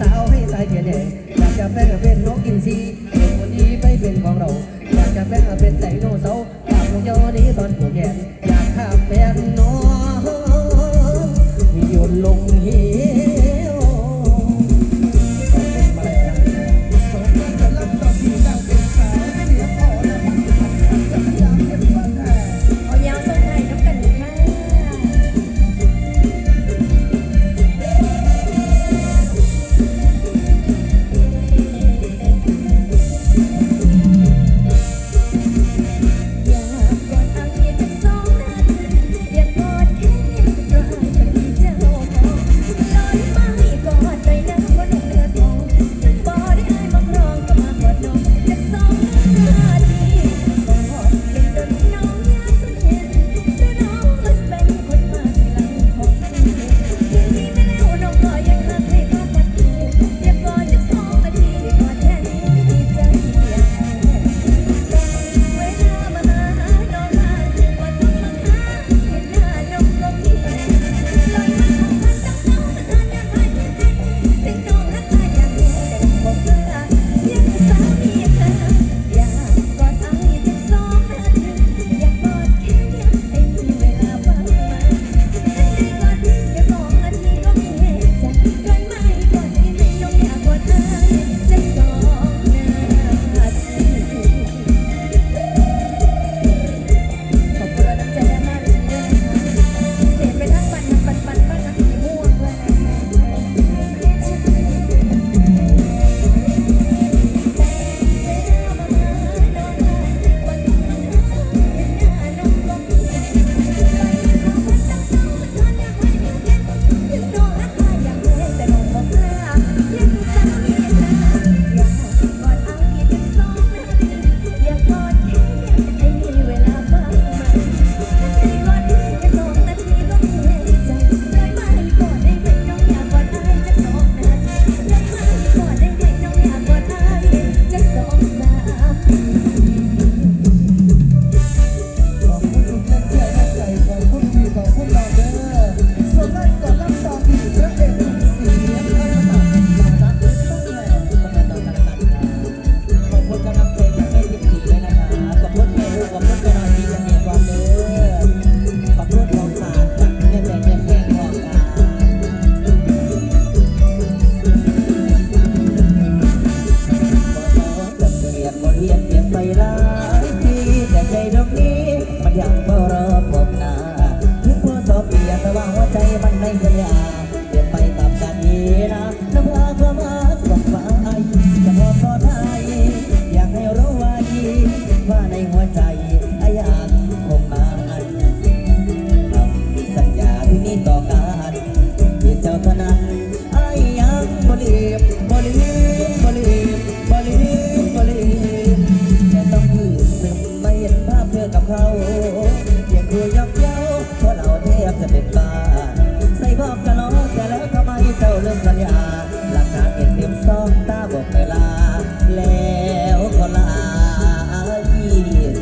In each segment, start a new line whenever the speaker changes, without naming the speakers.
สาวให้ตายเทียนแดงอยากจะแปลงเป็นนกอินทรีเด็กคนนี้ไปเป็นของเรา อยากจะแปลงเป็นไดโนเสาร์ปากของยอนี้ตอนผูกแขนอยากข้ามแฟนน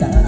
ตา